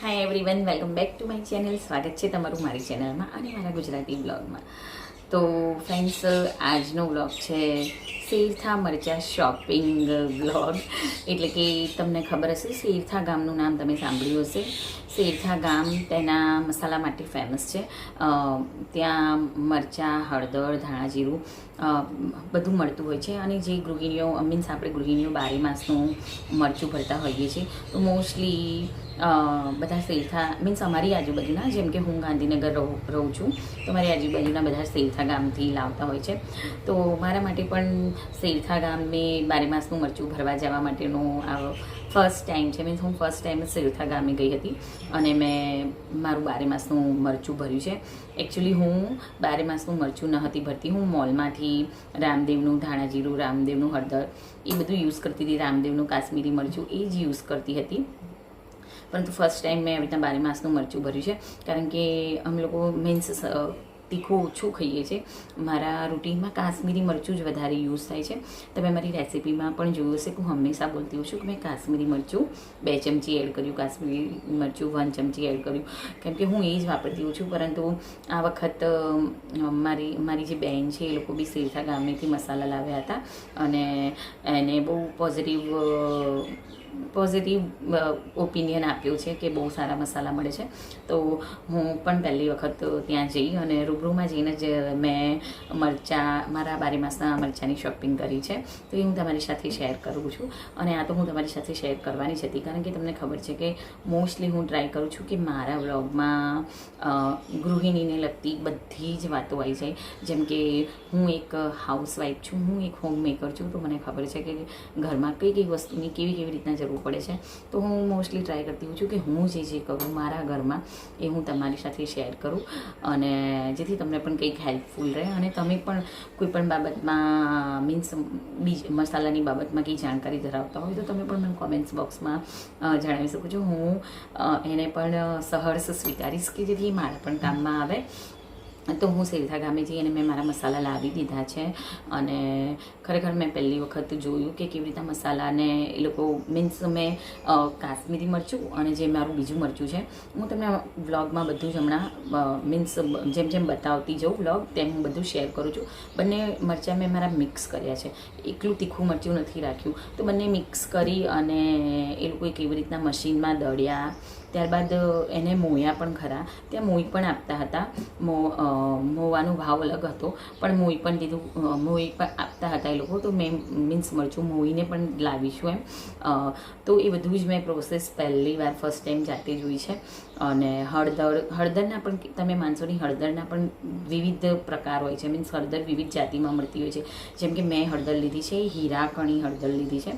Hi everyone welcome back to my channel સ્વાગત છે તમારું મારી ચેનલમાં અને મારા ગુજરાતી બ્લોગમાં તો ફ્રેન્ડ્સ આજનો બ્લોગ છે શેરથા મરચા શોપિંગ બ્લોગ એટલે કે તમને ખબર હશે શેરથા ગામનું નામ તમે સાંભળ્યું હશે. શેરથા ગામ તેના મસાલા માટે ફેમસ છે. ત્યાં મરચાં, હળદર, ધાણા જીરું બધું મળતું હોય છે. અને જે ગૃહિણીઓ, મીન્સ આપણે ગૃહિણીઓ બારે માસનું મરચું ભરતા હોઈએ છીએ, તો મોસ્ટલી બધા શેરથા મીન્સ અમારી આજુબાજુના, જેમ કે હું ગાંધીનગર રહું છું, તો મારી આજુબાજુના બધા શેરથા ગામથી લાવતા હોય છે. તો મારા માટે પણ શેરથા ગામ બારે માસનું મરચું ભરવા જવા માટેનું આ ફર્સ્ટ ટાઈમ છે. મીન્સ હું ફર્સ્ટ ટાઈમ શેરથા ગામે ગઈ હતી અને મેં મારું બારે માસનું મરચું ભર્યું છે. એકચ્યુઅલી હું બારે માસનું મરચું ન હતી ભરતી. હું મોલમાંથી રામદેવનું ધાણા જીરું રામદેવનું હળદર, એ બધું યુઝ કરતી હતી. રામદેવનું કાશ્મીરી મરચું એ જ યુઝ કરતી હતી. પરંતુ ફર્સ્ટ ટાઈમ મેં આવી રીતના બારે માસનું મરચું ભર્યું છે. કારણ કે અમે લોકો મીન્સ તીખું ઓછું ખાઈએ છીએ. મારા રૂટીનમાં કાશ્મીરી મરચું જ વધારે યુઝ થાય છે. તમે મારી રેસિપીમાં પણ જોયું હશે કે હું હંમેશા બોલતી હોઉં છું કે મેં કાશ્મીરી મરચું બે ચમચી એડ કર્યું, કાશ્મીરી મરચું વન ચમચી એડ કર્યું. કેમ કે હું એ જ વાપરતી હોઉં છું, પરંતુ આ વખત મારી મારી જે બહેન છે એ લોકો બી શેરથા ગામેથી મસાલા લાવ્યા હતા અને એને બહુ પોઝિટિવ પોઝિટિવ ઓપિનિયન આપ્યું છે કે બહુ સારા મસાલા મળે છે. તો હું પણ પહેલી વખત ત્યાં જઈ અને રૂબરૂમાં જઈને જ મેં મરચાં, મારા બારે માસના મરચાંની શોપિંગ કરી છે. તો એ હું તમારી સાથે શેર કરું છું. અને આ તો હું તમારી સાથે શેર કરવાની જ હતી. કારણ કે તમને ખબર છે કે મોસ્ટલી હું ટ્રાય કરું છું કે મારા વ્લોગમાં ગૃહિણીને લગતી બધી જ વાતો આવી જાય. જેમ કે હું એક હાઉસવાઈફ છું, હું એક હોમ મેકર છું. તો મને ખબર છે કે ઘરમાં કઈ કઈ વસ્તુની કેવી કેવી રીતના જરૂર પડે છે. તો હું મોસ્ટલી ટ્રાય કરતી હોઉં છું કે હું જે જે કરું મારા ઘરમાં એ હું તમારી સાથે શેર કરું અને જેથી તમને પણ કંઈક હેલ્પફુલ રહે અને તમે પણ કોઈ પણ બાબતમાં મીન્સ બીજ મસાલાની બાબતમાં કંઈ જાણકારી ધરાવતા હોય તો તમે પણ મને કોમેન્ટ્સ બોક્સમાં જણાવી શકો છો. હું એને પણ સહર્ષ સ્વીકારીશ કે જેથી મારા પણ કામમાં આવે. તો હું સેલથા ગામે જઈ અને મેં મારા મસાલા લાવી દીધા છે. અને ખરેખર મેં પહેલી વખત જોયું કે કેવી રીતના મસાલાને એ લોકો મીન્સ મેં કાશ્મીરી મરચું અને જે મારું બીજું મરચું છે, હું તમને વ્લોગમાં બધું જ હમણાં મીન્સ જેમ જેમ બતાવતી જાઉં વ્લોગ, તેમ હું બધું શેર કરું છું. બંને મરચાં મેં મારા મિક્સ કર્યા છે. એકલું તીખું મરચું નથી રાખ્યું. તો બંને મિક્સ કરી અને એ લોકોએ કેવી રીતના મશીનમાં દળ્યા ત્યારબાદ એને મોયા પણ ખરા. ત્યાં મોઈ પણ આપતા હતા. મો મોવાનો ભાવ અલગ હતો. પણ મોઈ પણ દીધું મોઈ પણ આપતા હતા એ લોકો. તો મેં, મીન્સ મરચું મોઈને પણ લાવીશું એમ. તો એ બધું જ મેં પ્રોસેસ પહેલી વાર ફર્સ્ટ ટાઈમ જાતે જોઈ છે. અને હળદર, હળદરના પણ તમે માનશો નહીં, હળદરના પણ વિવિધ પ્રકાર હોય છે. મીન્સ હળદર વિવિધ જાતિમાં મળતી હોય છે. જેમ કે મેં હળદર લીધી છે હીરાકણી હળદર લીધી છે.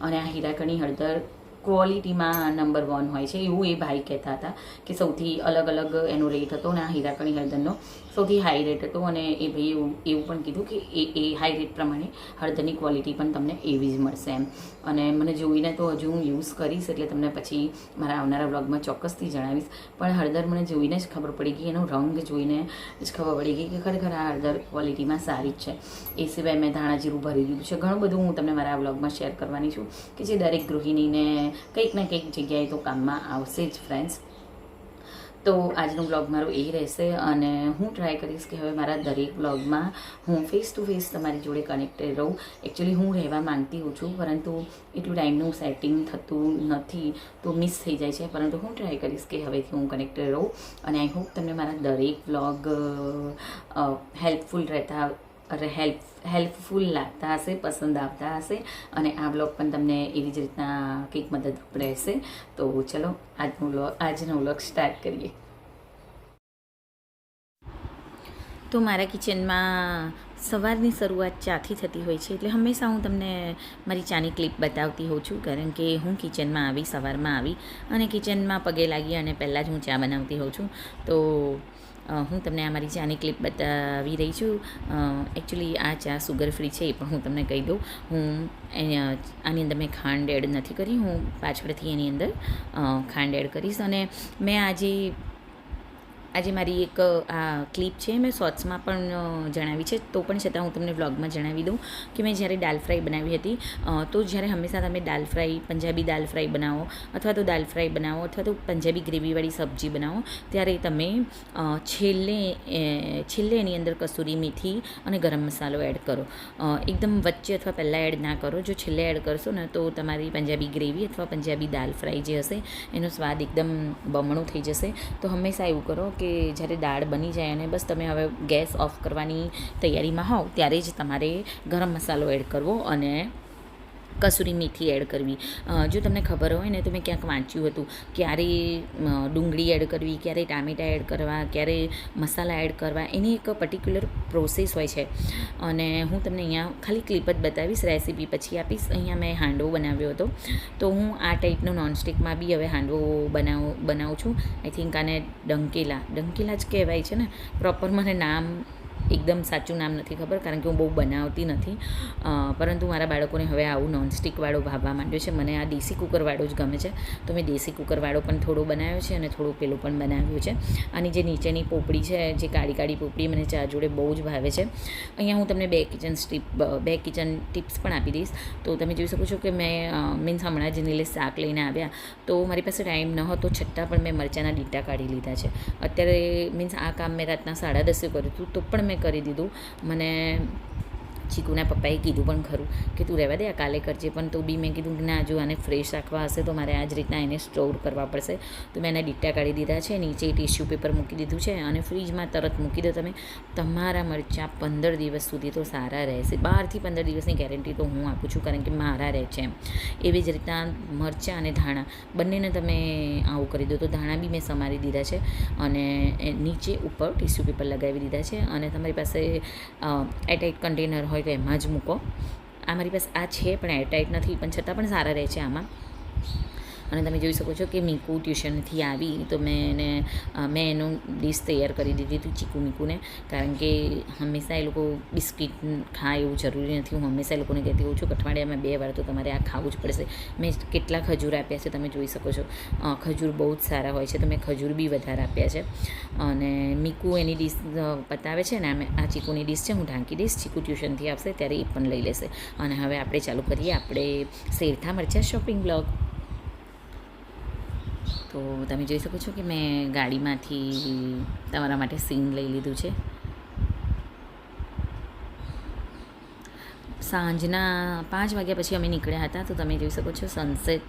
અને આ હીરાકણી હળદર ક્વોલિટીમાં નંબર વન હોય છે, એવું એ ભાઈ કહેતા હતા કે સૌથી અલગ અલગ એનો રેટ હતો અને આ હીરાકણી હળદરનો સૌથી હાઈ રેટ હતો અને એ ભાઈ એવું એવું પણ કીધું કે એ એ હાઈ રેટ પ્રમાણે હળદરની ક્વોલિટી પણ તમને એવી જ મળશે એમ. અને મને જોઈને તો હજુ હું યુઝ કરીશ એટલે તમને પછી મારા આવનારા વ્લોગમાં ચોક્કસથી જણાવીશ. પણ હળદર મને જોઈને જ ખબર પડી ગઈ, એનો રંગ જોઈને જ ખબર પડી ગઈ કે ખરેખર આ હળદર ક્વોલિટીમાં સારી જ છે. એ સિવાય મેં ધાણા જીરું ભરી દીધું છે. ઘણું બધું હું તમને મારા વ્લોગમાં શેર કરવાની છું કે જે દરેક ગૃહિણીને કંઈક ને કંઈક જગ્યાએ તો કામમાં આવશે જ ફ્રેન્ડ્સ તો આજનો બ્લોગ મારો એ રહેશે અને હું ટ્રાય કરીશ કે હવે મારા દરેક બ્લોગમાં હું ફેસ ટુ ફેસ તમારી જોડે કનેક્ટેડ રહું. એકચ્યુઅલી હું રહેવા માંગતી હોઉં છું, પરંતુ એટલું ટાઈમનું સેટિંગ થતું નથી તો મિસ થઈ જાય છે. પરંતુ હું ટ્રાય કરીશ કે હવેથી હું કનેક્ટેડ રહું. અને આઈ હોપ તમને મારા દરેક બ્લોગ હેલ્પફુલ રહેતા હેલ્પ, હેલ્પફુલ લાગતા હશે, પસંદ આવતા હશે અને આ બ્લોગ પણ તમને એવી જ રીતના કંઈક મદદરૂપ રહેશે તો ચલો, આજનું વ્લોગ આજનો વ્લોગ સ્ટાર્ટ કરીએ. તો મારા કિચનમાં સવારની શરૂઆત ચાથી થતી હોય છે, એટલે હંમેશા હું તમને મારી ચાની ક્લિપ બતાવતી હોઉં છું, કારણ કે હું કિચનમાં આવી, સવારમાં આવી અને કિચનમાં પગે લાગી અને પહેલાં જ હું ચા બનાવતી હોઉં છું. તો હું તમને આ મારી ચાની ક્લિપ બતાવી રહી છું. એકચ્યુઅલી આ ચા સુગર ફ્રી છે એ પણ હું તમને કહી દઉં. હું આની અંદર મેં ખાંડ એડ નથી કરી. હું પાછળથી એની અંદર ખાંડ એડ કરીશ. અને મેં આજે આજે મારી એક આ ક્લિપ છે, મેં શોર્ટ્સમાં પણ જણાવી છે. તો પણ છતાં હું તમને વ્લોગમાં જણાવી દઉં કે મેં જ્યારે દાલ ફ્રાય બનાવી હતી તો જ્યારે હંમેશા તમે દાલ ફ્રાય, પંજાબી દાલ ફ્રાય બનાવો અથવા તો દાલ ફ્રાય બનાવો અથવા તો પંજાબી ગ્રેવીવાળી સબ્જી બનાવો, ત્યારે તમે છેલ્લે છેલ્લે એની અંદર કસૂરી મેથી અને ગરમ મસાલો એડ કરો. એકદમ વચ્ચે અથવા પહેલાં એડ ના કરો. જો છેલ્લે એડ કરશો ને તો તમારી પંજાબી ગ્રેવી અથવા પંજાબી દાલ ફ્રાય જે હશે, એનો સ્વાદ એકદમ બમણો થઈ જશે. તો હંમેશા એવું કરો કે જ્યારે દાળ બની જાય અને બસ તમે હવે ગેસ ઓફ કરવાની તૈયારીમાં હોવ, ત્યારે જ તમારે ગરમ મસાલો એડ કરવો અને કસૂરી મેથી એડ કરવી. જો તમને ખબર હોય ને તો મેં ક્યાંક વાંચ્યું હતું, ક્યારે ડુંગળી એડ કરવી, ક્યારે ટામેટાં એડ કરવા, ક્યારે મસાલા એડ કરવા, એની એક પર્ટિક્યુલર પ્રોસેસ હોય છે. અને હું તમને અહીંયા ખાલી ક્લિપ જ બતાવીશ, રેસીપી પછી આપીશ. અહીંયા મેં હાંડવો બનાવ્યો હતો. તો હું આ ટાઈપનો નોનસ્ટિકમાં બી હવે હાંડવો બનાવું બનાવું છું. આઈ થિંક આને ડંકેલા ડંકેલા જ કહેવાય છે ને. પ્રોપર મને નામ એકદમ સાચું નામ નથી ખબર, કારણ કે હું બહુ બનાવતી નથી. પરંતુ મારા બાળકોને હવે આવું નોનસ્ટિકવાળો ભાવવા માંડ્યો છે. મને આ દેશી કુકરવાળો જ ગમે છે. તો મેં દેશી કુકરવાળો પણ થોડો બનાવ્યો છે અને થોડું પેલું પણ બનાવ્યું છે. આની જે નીચેની પોપડી છે, જે કાળી કાળી પોપડી મને ચા જોડે બહુ જ ભાવે છે. અહીંયા હું તમને બે કિચન સ્ટીપ બે કિચન ટિપ્સ પણ આપી દઈશ. તો તમે જોઈ શકો છો કે મેં મીન્સ હમણાં જ નીલે શાક લઈને આવ્યા. તો મારી પાસે ટાઈમ ન હતો છતાં પણ મેં મરચાંના ડીટા કાઢી લીધા છે. અત્યારે મીન્સ આ કામ મેં રાતના સાડા દસે કર્યું હતું, તો પણ મેં કરી દીધું. મને ચીકુના પપ્પાએ કીધું પણ ખરું કે તું રહેવા દે આ કાલે કરજે. પણ તો બી મેં કીધું કે ના, જો આને ફ્રેશ રાખવા હશે તો મારે આ જ રીતના એને સ્ટોર કરવા પડશે. તો મેં એના ડીટા કાઢી દીધા છે, નીચે ટિશ્યુ પેપર મૂકી દીધું છે અને ફ્રીજમાં તરત મૂકી દો તમે. તમારા મરચાં પંદર દિવસ સુધી તો સારા રહેશે. બારથી પંદર દિવસની ગેરંટી તો હું આપું છું, કારણ કે મારા રહે છે એમ. એવી જ રીતના મરચાં અને ધાણા, બંનેને તમે આવું કરી દો. તો ધાણા બી મેં સમારી દીધા છે અને નીચે ઉપર ટિશ્યુ પેપર લગાવી દીધા છે અને તમારી પાસે એરટાઇટ કન્ટેનર હોય તો એમાં જ મૂકો. આ મારી પાસે આ છે, પણ એરટાઈટ નથી, પણ છતાં પણ સારા રહે છે આમાં. અને તમે જોઈ શકો છો કે મીકુ ટ્યુશનથી આવી તો મેં એને મેં એનું ડીશ તૈયાર કરી દીધી હતી ચીકુ મીકુને. કારણ કે હંમેશા એ લોકો બિસ્કિટ ખાય એવું જરૂરી નથી. હું હંમેશા એ લોકોને કહેતી હોઉં છું કે અઠવાડિયામાં બે વાર તો તમારે આ ખાવું જ પડશે. મેં કેટલા ખજૂર આપ્યા છે, તમે જોઈ શકો છો. ખજૂર બહુ જ સારા હોય છે, તો મેં ખજૂર બી વધારે આપ્યા છે. અને મીકુ એની ડીશ પતાવે છે ને આ ચીકુની ડીશ છે, હું ઢાંકી દઈશ, ચીકુ ટ્યુશનથી આવશે, ત્યારે એ પણ લઈ લેશે. અને હવે આપણે ચાલુ કરીએ, આપણે શેરથા મરચાં શોપિંગ બ્લોગ. તો તમે જોઈ શકો છો કે મેં ગાડીમાંથી તમારા માટે સીન લઈ લીધું છે. સાંજના પાંચ વાગ્યા પછી અમે નીકળ્યા હતા, તો તમે જોઈ શકો છો સનસેટ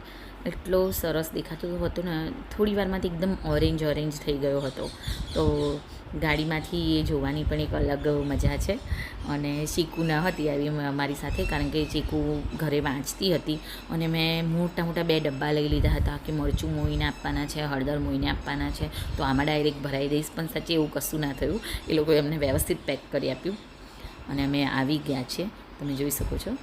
એટલો સરસ દેખાતું હતો ને, થોડી વારમાંથી એકદમ ઓરેન્જ ઓરેન્જ થઈ ગયો હતો. તો ગાડીમાંથી એ જોવાની પણ એક અલગ મજા છે અને ચીકુ ન હતી આવી મારી સાથે, કારણ કે ચીકુ ઘરે વાંચતી હતી અને મેં મોટા મોટા બે ડબ્બા લઈ લીધા હતા કે મરચું મોઈને આપવાના છે, હળદર મોઈને આપવાના છે, તો આમાં ડાયરેક્ટ ભરાઈ દઈશ, પણ સાચે એવું કશું ના થયું. એ લોકોએ અમને વ્યવસ્થિત પેક કરી આપ્યું અને અમે આવી ગયા છીએ. તમે જોઈ શકો છો.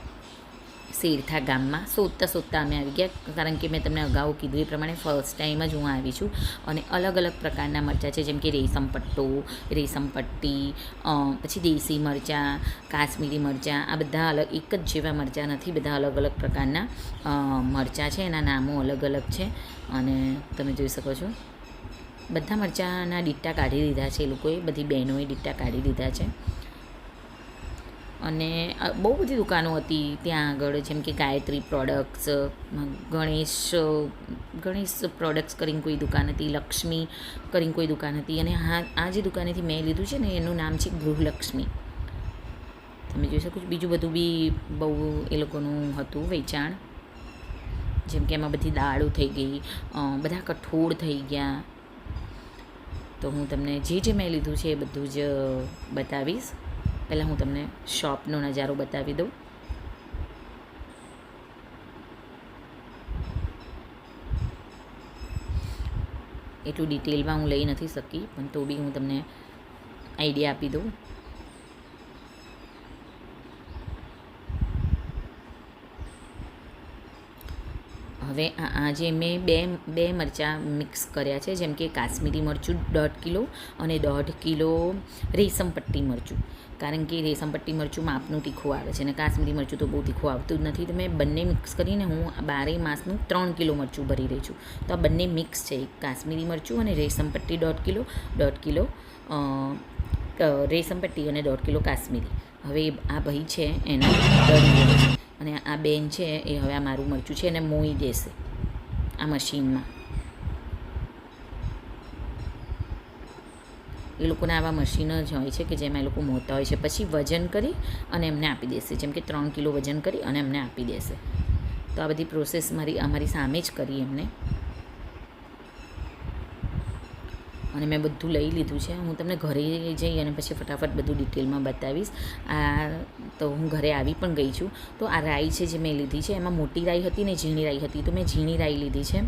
શેરથા ગામમાં શોધતા શોધતા અમે આવી ગયા, કારણ કે મેં તમને અગાઉ કીધું એ પ્રમાણે ફર્સ્ટ ટાઈમ જ હું આવી છું. અને અલગ અલગ પ્રકારના મરચાં છે, જેમ કે રેશમ પટ્ટો, રેશમ પટ્ટી પછી દેશી મરચાં, કાશ્મીરી મરચાં, આ બધા અલગ, એક જ જેવા મરચાં નથી, બધા અલગ અલગ પ્રકારના મરચાં છે, એના નામો અલગ અલગ છે. અને તમે જોઈ શકો છો, બધા મરચાંના ડીટ્ટા કાઢી દીધા છે એ લોકોએ, બધી બહેનોએ ડીટ્ટા કાઢી દીધા છે. અને બહુ બધી દુકાનો હતી ત્યાં આગળ, જેમ કે ગાયત્રી પ્રોડક્ટ્સ ગણેશ ગણેશ પ્રોડક્ટ્સ કરીને કોઈ દુકાન હતી, લક્ષ્મી કરીને કોઈ દુકાન હતી. અને હા, આ જે દુકાનેથી મેં લીધું છે ને, એનું નામ છે ગૃહલક્ષ્મી. તમે જોઈ શકો છો, બીજું બધું બી બહુ એ લોકોનું હતું વેચાણ. જેમ કે એમાં બધી દાળો થઈ ગઈ બધા કઠોળ થઈ ગયા. તો હું તમને જે જે મેં લીધું છે એ બધું જ બતાવીશ. પહેલાં હું તમને શોપનો નજારો બતાવી દઉં. એટલું ડિટેલમાં હું લઈ નથી શકી, પણ તો બી હું તમને આઈડિયા આપી દઉં. હવે આ આ મેં બે બે મરચાં મિક્સ કર્યા છે, જેમ કે કાશ્મીરી મરચું દોઢ કિલો અને દોઢ કિલો રેશમપટ્ટી મરચું. કારણ કે રેશમપટ્ટી મરચું માપનું તીખું આવે છે અને કાશ્મીરી મરચું તો બહુ તીખું આવતું જ નથી. તો મેં બંને મિક્સ કરીને હું બારેય માસનું ત્રણ કિલો મરચું ભરી રહી છું. તો આ બંને મિક્સ છે, એક કાશ્મીરી મરચું અને રેશમપટ્ટી દોઢ કિલો દોઢ કિલો રેશમપટ્ટી પટ્ટી અને દોઢ કિલો કાશ્મીરી. હવે આ ભાઈ છે એને અને આ બેન છે એ હવે આ મારું મરચું છે એને મોઈ દેશે આ મશીનમાં. એ લોકોના આવા મશીન જ હોય છે કે જેમાં એ લોકો મોતા હોય છે. પછી વજન કરી અને એમને આપી દેશે. જેમ કે ત્રણ કિલો વજન કરી અને એમને આપી દેશે. તો આ બધી પ્રોસેસ મારી, અમારી સામે જ કરી એમને. અને મેં બધું લઈ લીધું છે. હું તમને ઘરે જઈ અને પછી ફટાફટ બધું ડિટેલમાં બતાવીશ. આ તો હું ઘરે આવી પણ ગઈ છું. તો આ રાઈ છે જે મેં લીધી છે, એમાં મોટી રાઈ હતી ને ઝીણી રાઈ હતી. તો મેં ઝીણી રાઈ લીધી છે.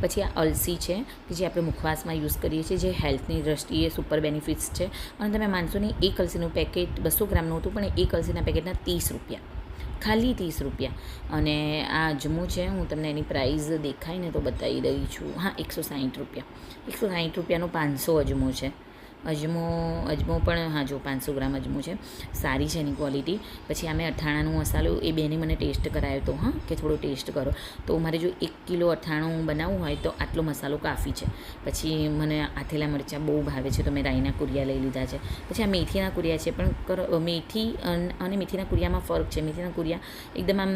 પછી આ અલસી છે, કે જે આપણે મુખવાસમાં યુઝ કરીએ છીએ, જે હેલ્થની દ્રષ્ટિએ સુપર બેનિફિટ્સ છે. અને તમે માનશો નહીં, એક અલસીનું પેકેટ બસો ગ્રામનું હતું, પણ એક અલસીના પેકેટના ત્રીસ રૂપિયા. ખાલી ત્રીસ રૂપિયા. અને આ અજમો છે, હું તમને એની પ્રાઇસ દેખાઈને તો બતાવી રહી છું. હા, એકસો સાઠ રૂપિયા. એકસો સાઠ રૂપિયાનો પાંચસો અજમો છે. અજમો અજમો પણ, હા, જો, પાંચસો ગ્રામ અજમો છે. સારી છે એની ક્વોલિટી. પછી આ મેં મસાલો, એ બેને મને ટેસ્ટ કરાયો હતો હા, કે થોડો ટેસ્ટ કરો. તો મારે જો એક કિલો અઠાણું બનાવવું હોય તો આટલો મસાલો કાફી છે. પછી મને આથેલા મરચાં બહુ ભાવે છે, તો મેં રાઈના કુરિયા લઈ લીધા છે. પછી આ મેથીના કુરિયા છે, પણ મેથી અને મેથીના કુરિયામાં ફરક છે. મેથીના કુરિયા એકદમ આમ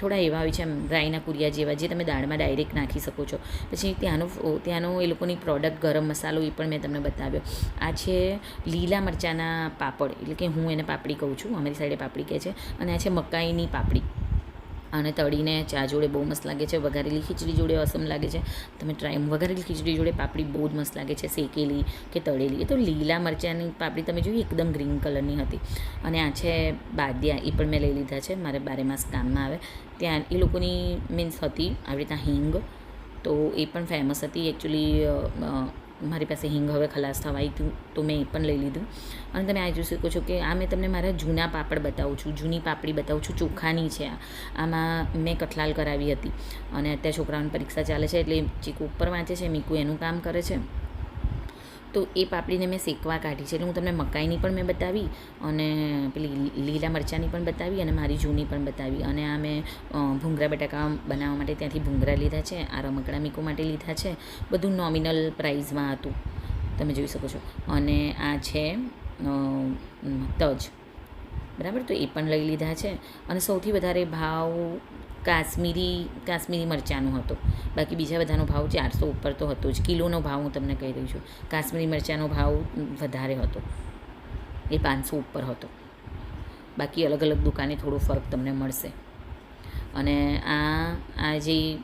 થોડા એવા હોય છે, આમ રાઈના કુરિયા જેવા, જે તમે દાળમાં ડાયરેક્ટ નાખી શકો છો. પછી ત્યાંનો ત્યાંનો એ લોકોની પ્રોડક્ટ ગરમ મસાલો એ પણ મેં તમને બતાવ્યો. આ છે લીલા મરચાંના પાપડ. એટલે કે હું એને પાપડી કહું છું. અમારી સાઈડે પાપડી કહે છે. અને આ છે મકાઈની પાપડી. અને તળીને ચા જોડે બહુ મસ્ત લાગે છે. વઘારેલી ખીચડી જોડે અસમ લાગે છે. તમે ટ્રાય વઘારેલી ખીચડી જોડે પાપડી બહુ જ મસ્ત લાગે છે. શેકેલી કે તળેલી. એ તો લીલા મરચાંની પાપડી તમે જોઈ એકદમ ગ્રીન કલરની હતી. અને આ છે બાદિયા. એ પણ મેં લઈ લીધા છે. મારે બારે માસ કામમાં આવે. ત્યાં એ લોકોની મીન્સ હતી, આવી રીતના હિંગ. તો એ પણ ફેમસ હતી. એકચ્યુઅલી મારી પાસે હિંગ હવે ખલાસ થવાઈ હતું તો મેં એ પણ લઈ લીધું. અને તમે આ જોઈ શકો છો કે આ મેં તમને મારા જૂના પાપડ બતાવું છું, જૂની પાપડી બતાવું છું, ચોખાની છે આ. આમાં મેં કઠલાલ કરાવી હતી. અને અત્યારે છોકરાઓની પરીક્ષા ચાલે છે એટલે ચીકુ ઉપર વાંચે છે, મીકુ એનું કામ કરે છે. તો એ પાપડીને મેં શેકવા કાઢી છે. એટલે હું તમને મકાઈની પણ મેં બતાવી અને પેલી લીલા મરચાંની પણ બતાવી અને મારી જૂની પણ બતાવી. અને આ મેં ભૂંગરા બટાકા બનાવવા માટે ત્યાંથી ભૂંગળા લીધા છે, આ રમકડા મીકો માટે લીધા છે. બધું નોમિનલ પ્રાઇઝમાં હતું. તમે જોઈ શકો છો. અને આ છે તજ. બરાબર? તો એ પણ લઈ લીધા છે. અને સૌથી વધારે ભાવ કાશ્મીરી કાશ્મીરી મરચાંનો હતો. બાકી બીજા બધાનો ભાવ ચારસો ઉપર તો હતો જ. કિલોનો ભાવ હું તમને કહી રહી છું. કાશ્મીરી મરચાંનો ભાવ વધારે હતો. એ પાંચસો ઉપર હતો. બાકી અલગ અલગ દુકાને થોડો ફરક તમને મળશે. અને આ આ જે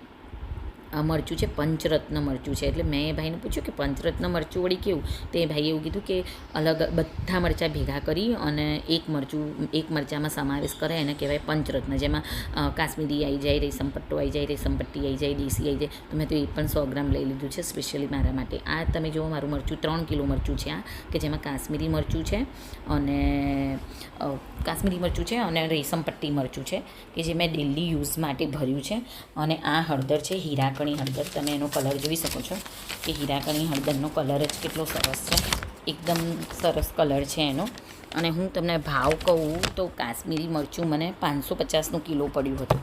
મરચું છે, પંચરત્ન મરચું છે. એટલે મેં ભાઈને પૂછ્યું કે પંચરત્ન મરચું વળી કેવું? તો ભાઈએ એવું કીધું કે અલગ બધા મરચાં ભેગા કરી અને એક મરચું, એક મરચાંમાં સમાવેશ કરે, એને કહેવાય પંચરત્ન. જેમાં કાશ્મીરી આવી જાય, રેશમ પટ્ટો આવી જાય, રેશમ પટ્ટી આવી જાય, દેશી આવી જાય. તો મેં તો એ પણ સો ગ્રામ લઈ લીધું છે સ્પેશિયલી મારા માટે. આ તમે જુઓ મારું મરચું ત્રણ કિલો મરચું છે આ, કે જેમાં કાશ્મીરી મરચું છે અને કાશ્મીરી મરચું છે અને રેશમ પટ્ટી મરચું છે, કે જે મેં ડેલી યુઝ માટે ભર્યું છે. અને આ હળદર છે હીરાકણી હળદર, તમે એનો કલર જોઈ શકો છો કે હીરાકણી હળદરનો કલર જ કેટલો સરસ છે. એકદમ સરસ કલર છે એનો. અને હું તમને ભાવ કહું તો કાશ્મીરી મરચું મને પાંચસો પચાસનું કિલો પડ્યું હતું.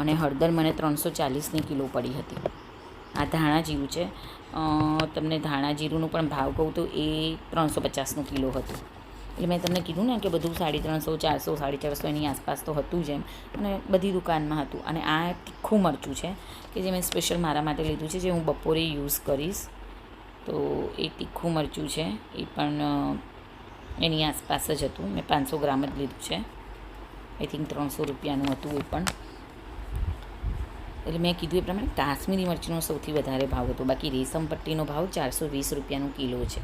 અને હળદર મને ત્રણસો ચાલીસની કિલો પડી હતી. આ ધાણા જીરું છે. તમને ધાણા જીરુંનો પણ ભાવ કહું તો એ ત્રણસો પચાસનું કિલો હતું. એટલે મેં તમને કીધું ને કે બધું સાડી ત્રણસો, ચારસો, સાડી ચારસો એની આસપાસ તો હતું જ એમ. અને બધી દુકાનમાં હતું. અને આ તીખું મરચું છે કે જે મેં સ્પેશિયલ મારા માટે લીધું છે, જે હું બપોરે યુઝ કરીશ. તો એ તીખું મરચું છે. એ પણ એની આસપાસ જ હતું. મેં પાંચસો ગ્રામ જ લીધું છે. આઈ થિંક ત્રણસો રૂપિયાનું હતું એ પણ. એટલે મેં કીધું એ પ્રમાણે કાશ્મીરી મરચીનો સૌથી વધારે ભાવ હતો. બાકી રેશમ પટ્ટીનો ભાવ ચારસો વીસ રૂપિયાનો કિલો છે.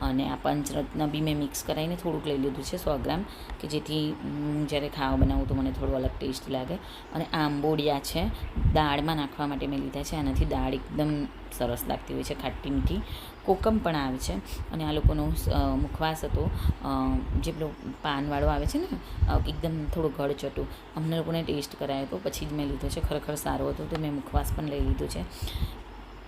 અને આ પંચરત્ન બી મેં મિક્સ કરાવીને થોડુંક લઈ લીધું છે, સો ગ્રામ, કે જેથી હું જ્યારે ખાવા બનાવું તો મને થોડું અલગ ટેસ્ટ લાગે. અને આંબોડિયા છે, દાળમાં નાખવા માટે મેં લીધા છે. આનાથી દાળ એકદમ સરસ લાગતી હોય છે, ખાટી મીઠી. કોકમ પણ આવે છે. અને આ લોકોનો મુખવાસ હતો. જે પેલો પાનવાળો આવે છે ને એકદમ થોડો ગળચટું. અમને લોકોને ટેસ્ટ કરાયો હતો પછી જ મેં લીધો છે. ખરેખર સારો હતો તો મેં મુખવાસ પણ લઈ લીધો છે.